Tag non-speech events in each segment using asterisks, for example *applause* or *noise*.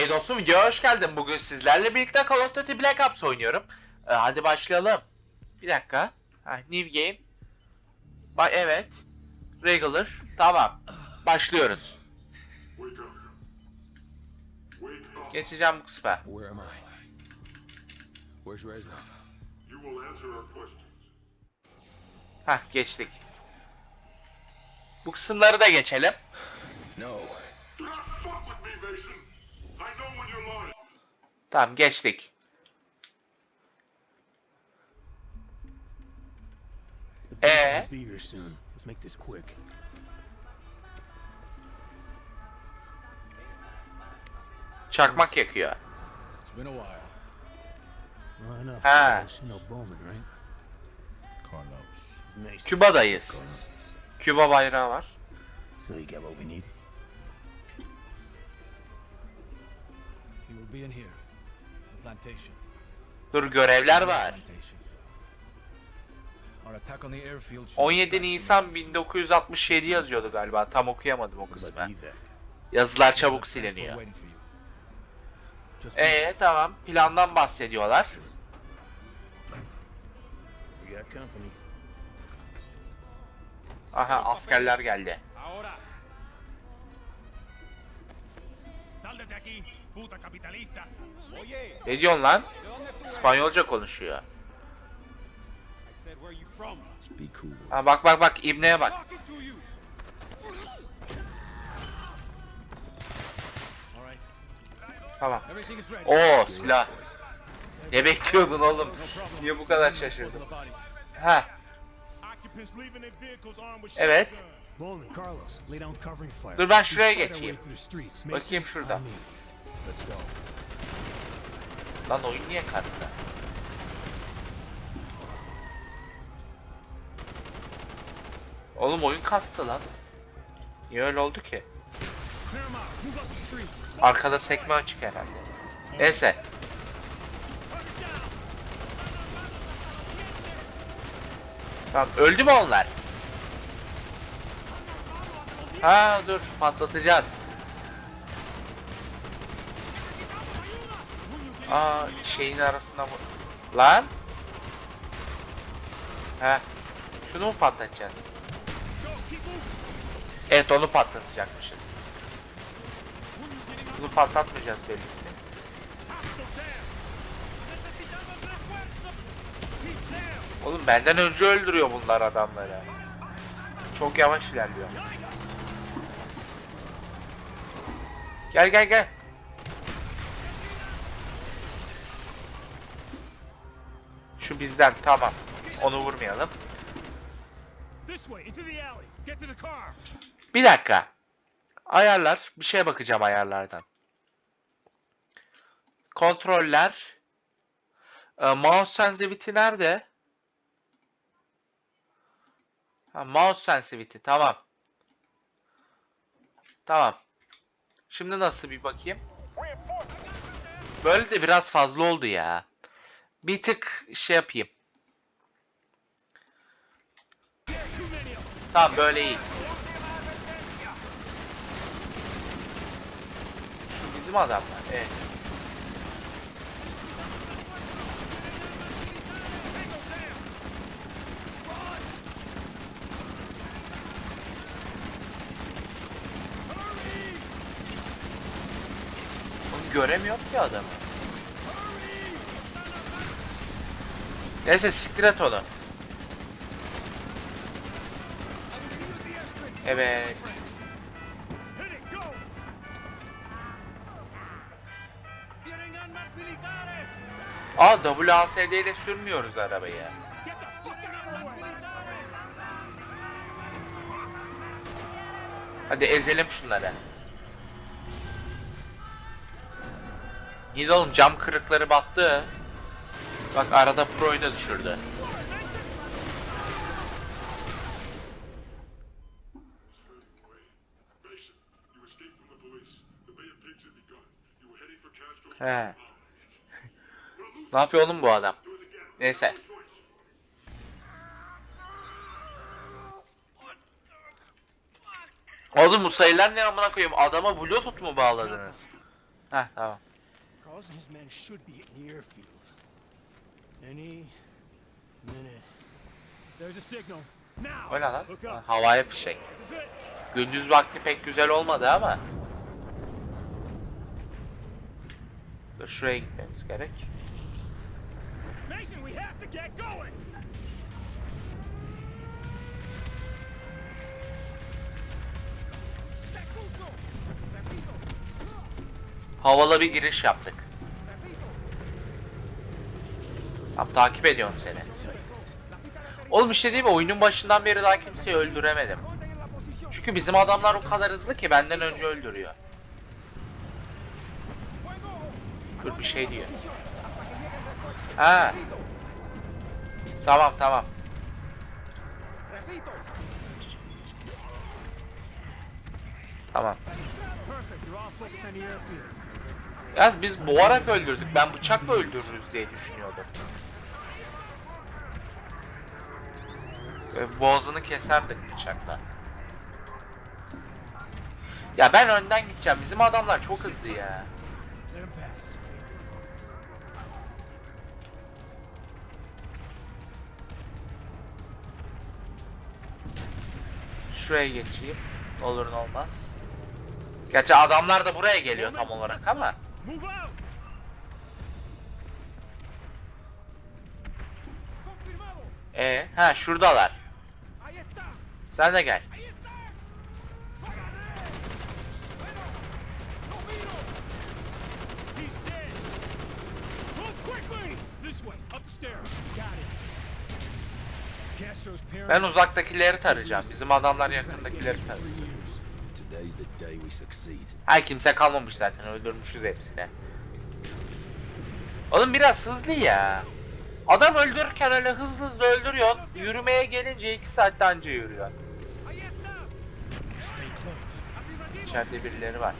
Hey dostum videoya hoş geldin. Bugün sizlerle birlikte Call of Duty Black Ops oynuyorum. Ee, hadi başlayalım. Bir dakika. Ha, new game. Ba evet. Regular. Tamam. Başlıyoruz. Geçeceğim bu kısma. Where am I? Where's Reznov? You will answer our questions. Hah geçtik. Bu kısımları da geçelim. No. Do not fuck with me, Mason. I know when you're lying. Tamam geçtik. The beast Eh? will be here soon. Let's make this quick. Çakmak yakıyor. It's been a while. Well, enough. Carlos. You know Bowman, right? Carlos. This is Mason. Küba'dayız. Küba bayrağı var. So you got what we need? He will be in here. Dur görevler var. Plantation. Our attack on the airfield. should 17 distract Nisan the 1967 yazıyordu galiba. Tam okuyamadım o kısmı. Yazılar çabuk siliniyor. waiting for you. Just Ee tamam. Plandan bahsediyorlar. Aha askerler geldi. Ne diyorsun lan? İspanyolca konuşuyor. Ha bak bak bak İbne'ye bak. Tamam. Oo silah. Ne bekliyordun oğlum? Niye bu kadar şaşırdın? Ha Evet. Dur ben şuraya geçeyim. Bakayım şurada. Let's go. lan oyun niye kastı? Oğlum oyun kastı lan. Niye öyle oldu ki? Arkada sekme açık herhalde. Neyse. Tamam öldü mü onlar? Ha dur patlatacağız. Aa şeyin arasına mı? Lan? He. Şunu mu patlatacağız? Evet onu patlatacakmışız. Bunu patlatmayacağız belli ki. Oğlum benden önce öldürüyor bunlar adamları. Çok yavaş ilerliyor. Gel gel gel. Şu bizden tamam. Onu vurmayalım. Bir dakika. Ayarlar. Bir şeye bakacağım ayarlardan. Kontroller. Ee, mouse sensitivity nerede? Ha, mouse sensitivity. Tamam. Tamam. Şimdi nasıl bir bakayım? Böyle de biraz fazla oldu ya. Bir tık şey yapayım. Tamam böyle iyi. Şu bizim adamlar. Evet. Oğlum göremiyorum ki adamı. Neyse siktir et onu. Evet. Aa WASD ile sürmüyoruz arabayı. Hadi ezelim şunları. Oğlum cam kırıkları battı. Bak arada Pro'yu da düşürdü. He. *laughs* Ne yapıyor oğlum bu adam? Neyse. Oğlum bu sayılar ne amına koyayım? Adama bluetooth mu bağladınız? Heh tamam. Carlos and his men should be in the airfield. Any minute. There's a signal. Now. Ne lan? Look Ha, up. Havaya fişek. This is it. Gündüz vakti pek güzel olmadı ama. Dur şuraya gitmemiz gerek. Mason, we have to get going. Havalı bir giriş yaptık. Tamam takip ediyorum seni. Oğlum işte değil mi oyunun başından beri daha kimseyi öldüremedim. Çünkü bizim adamlar o kadar hızlı ki benden önce öldürüyor. Dur bir şey diyor. Ha. Tamam tamam. Tamam. Yalnız biz boğarak öldürdük. Ben bıçakla öldürürüz diye düşünüyordum. Böyle boğazını keserdik bıçakla. Ya ben önden gideceğim. Bizim adamlar çok hızlı ya. Şuraya geçeyim. Olur ne olmaz. Gerçi adamlar da buraya geliyor tam olarak ama. E, ha şuradalar. Sen de gel. Ben uzaktakileri tarayacağım. Bizim adamlar yakındakileri tarasın. Ha kimse kalmamış zaten öldürmüşüz hepsini. Oğlum biraz hızlı ya. Adam öldürürken öyle hızlı hızlı öldürüyorsun. Yürümeye gelince 2 saatte anca yürüyor. İçeride birileri var.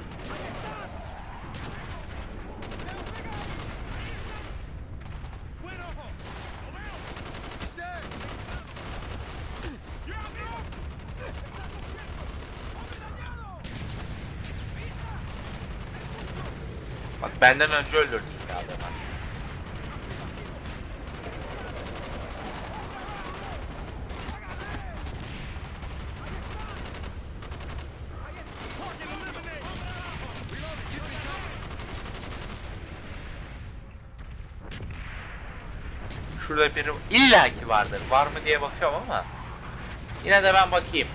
Buen ojo. Lo veo. Şurada biri illaki vardır. Var mı diye bakıyorum ama. Yine de ben bakayım.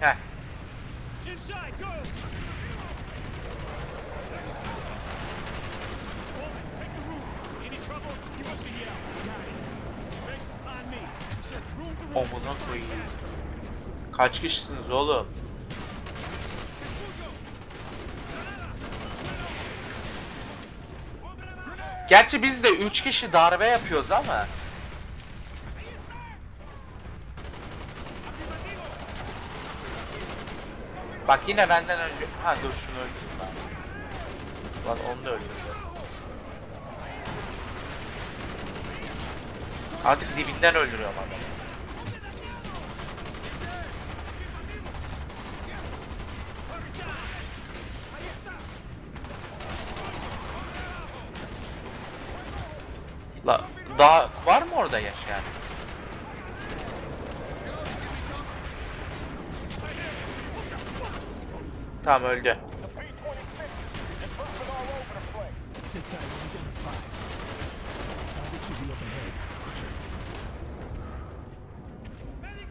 Heh. Inside, go! Bowman, take the roof. Any trouble, give us a yell. Got it. Mason, on me. Search room to room. Omuna koyayım. Kaç kişisiniz oğlum? Gerçi biz de 3 kişi darbe yapıyoruz ama. Bak yine benden önce... Ha dur şunu öldüreyim ben. Lan onu da öldürdüm. Artık dibinden öldürüyorum adamı. Daha var mı orada yaşayan? Tamam öldü.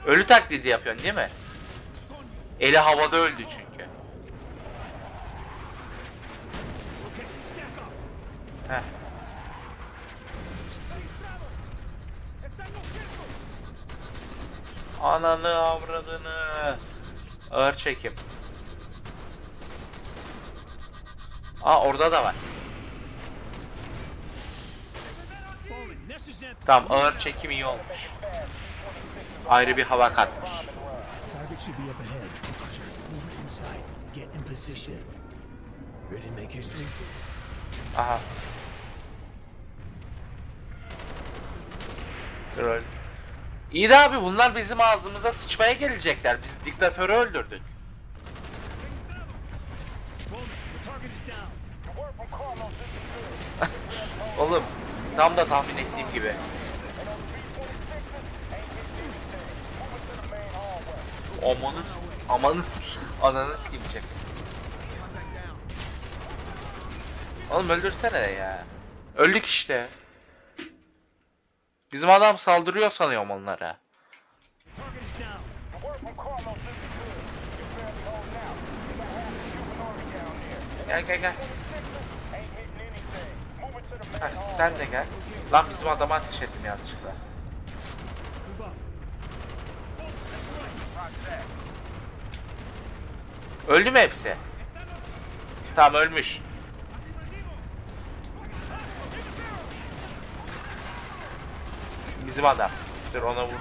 Ölü taklidi yapıyorsun değil mi? Eli havada öldü çünkü. Heh. Ananı avradını. Ağır çekim. Aa orada da var. Tamam ağır çekim iyi olmuş. Ayrı bir hava katmış. Aha. Troll. İyi de abi bunlar bizim ağzımıza sıçmaya gelecekler. Biz diktatörü öldürdük. *laughs* Oğlum tam da tahmin ettiğim gibi. Amanın amanın ananı sikeyim. Oğlum öldürsene ya. Öldük işte. Bizim adam saldırıyor sanıyorum onlara. Gel gel gel. Ha, sen de gel. Lan bizim adama ateş ettim yanlışlıkla. Öldü mü hepsi? Tamam ölmüş. Bizim adam. Dur ona vurmayayım.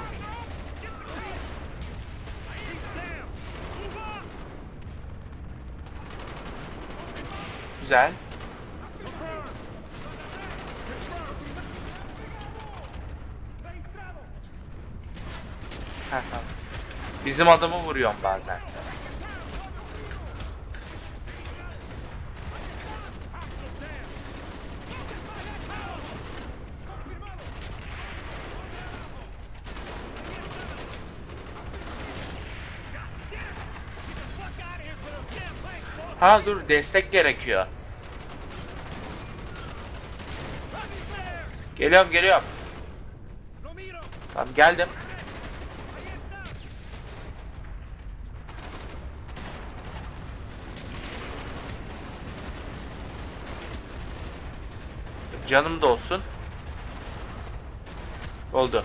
Güzel. Bizim adamı vuruyorum bazen. Ha dur destek gerekiyor. Geliyorum geliyorum. Tamam geldim. Canım da olsun. Oldu.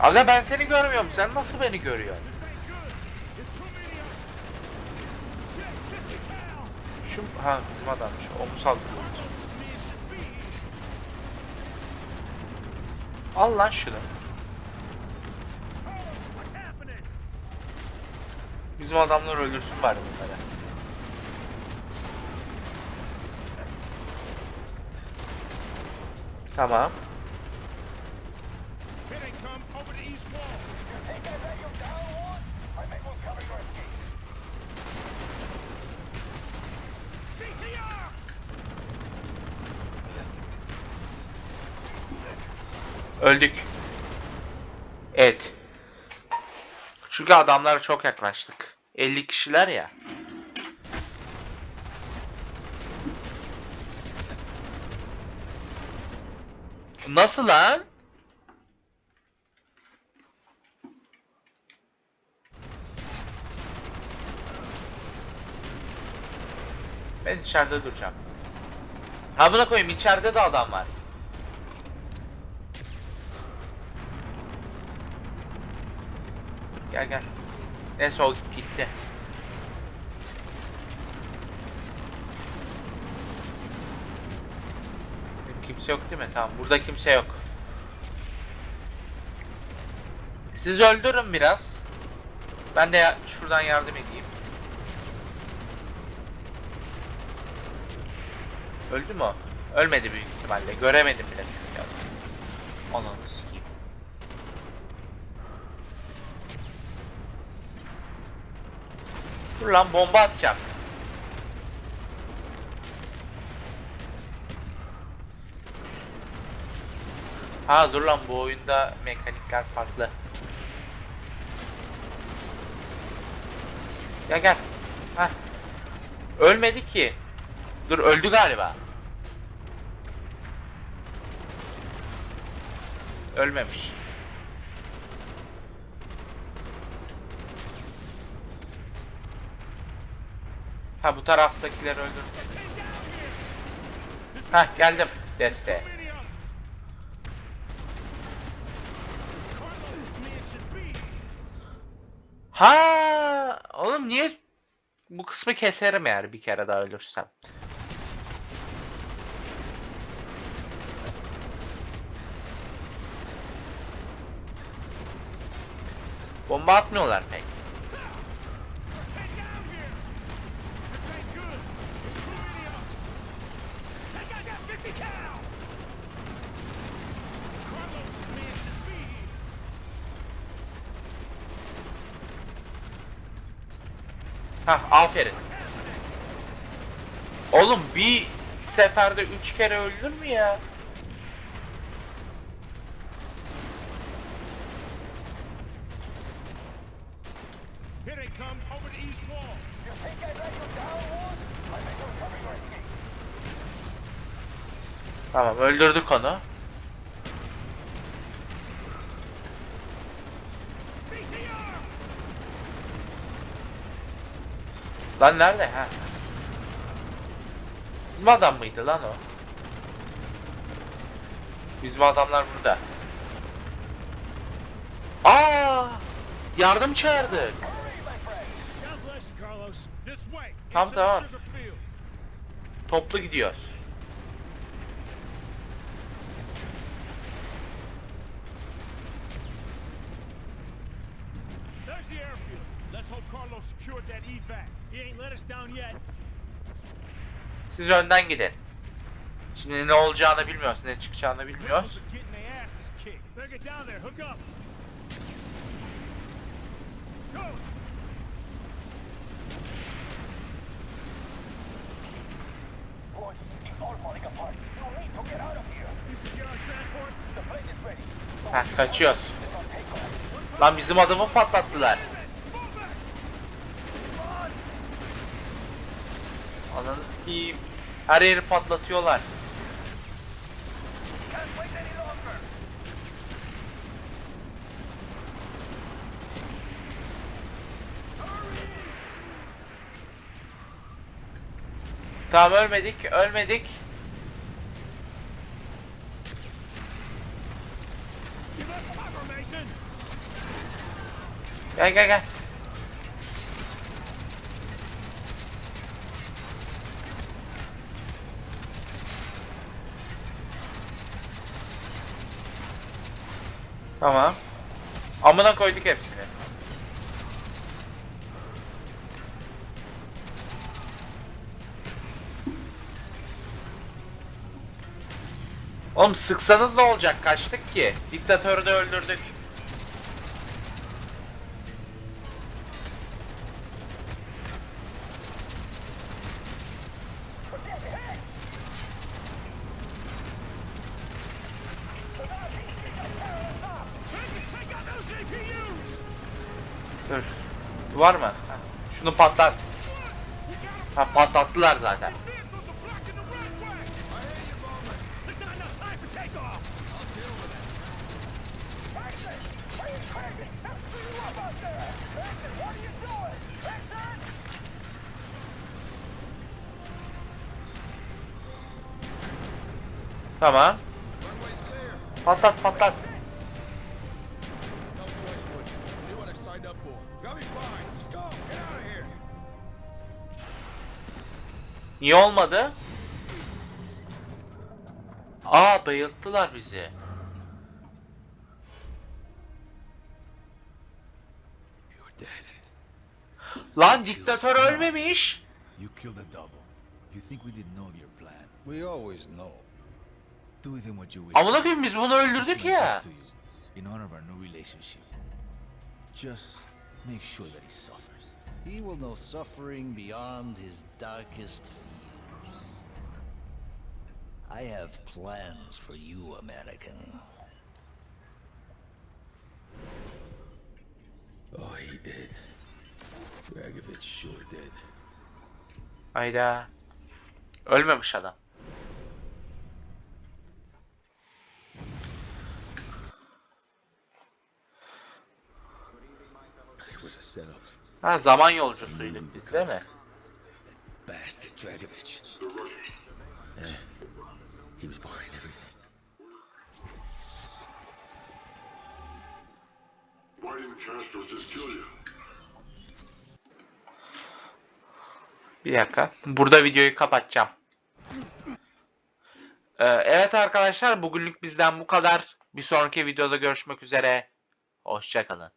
Aga ben seni görmüyorum. Sen nasıl beni görüyorsun? Şu ha bizim adammış. O mu saldırıyor? Al lan şunu. Bizim adamlar öldürsün bari bunları. Tamam. Here Öldük. Evet. Çünkü adamlara çok yaklaştık. 50 kişiler ya. Nasıl lan? Ben içeride duracağım. Ha buna koyayım içeride de adam var. Gel gel. Neyse o gitti. Kimse yok değil mi? Tamam burada kimse yok. Siz öldürün biraz. Ben de ya- şuradan yardım edeyim. Öldü mü? Ölmedi büyük ihtimalle. Göremedim bile çünkü. Ananı sikeyim. Dur lan bomba atacağım. Ha dur lan bu oyunda mekanikler farklı. Ya gel. Ha. Ölmedi ki. Dur öldü galiba. Ölmemiş. Ha bu taraftakileri öldürmüş. Ha geldim desteğe. Ha oğlum niye bu kısmı keserim eğer bir kere daha ölürsem. Bomba atmıyorlar pek. Get down here! This ain't good. There's too many of 'em. Take out that 50 cal! Carlos's men should be here. Hah aferin. Oğlum bir seferde üç kere öldür mü ya? Tamam öldürdük onu. Lan nerede? Ha. Bizim adam mıydı lan o? Bizim adamlar burada. Aa! Yardım çağırdık. Tamam, tamam. Toplu gidiyoruz. There's the airfield. Let's hope Carlos secured that evac. He ain't let us down yet. Siz önden gidin. Şimdi ne olacağını bilmiyoruz, ne çıkacağını bilmiyoruz. Heh, kaçıyoruz. Lan bizim adamı patlattılar. Ananı sikeyim. Her yeri patlatıyorlar. Tamam ölmedik, ölmedik. Gel gel gel. Tamam. Amına koyduk hepsini. Oğlum sıksanız ne olacak? Kaçtık ki. Diktatörü de öldürdük. Var mı? Ha, Şunu patlat. Ha patlattılar zaten. Vehicles are blocking Niye olmadı? Aa bayılttılar bizi. Lan diktatör ölmemiş. You killed a double. You think we didn't know of your plan? We always know. Do with him what you wish. Amına koyayım biz bunu öldürdük ya. In honor of our new relationship. Just make sure that he suffers. He will know suffering beyond his darkest fears. I have plans for you, American. Oh, he did. Dragovich sure did. Hayda. Ölmemiş adam. It was a setup. Ha zaman yolcusuyduk biz değil mi? Bastard Dragovich. He was behind everything. Why didn't Castro just kill you? Bir dakika. Burada videoyu kapatacağım. Ee, evet arkadaşlar bugünlük bizden bu kadar. Bir sonraki videoda görüşmek üzere. Hoşçakalın.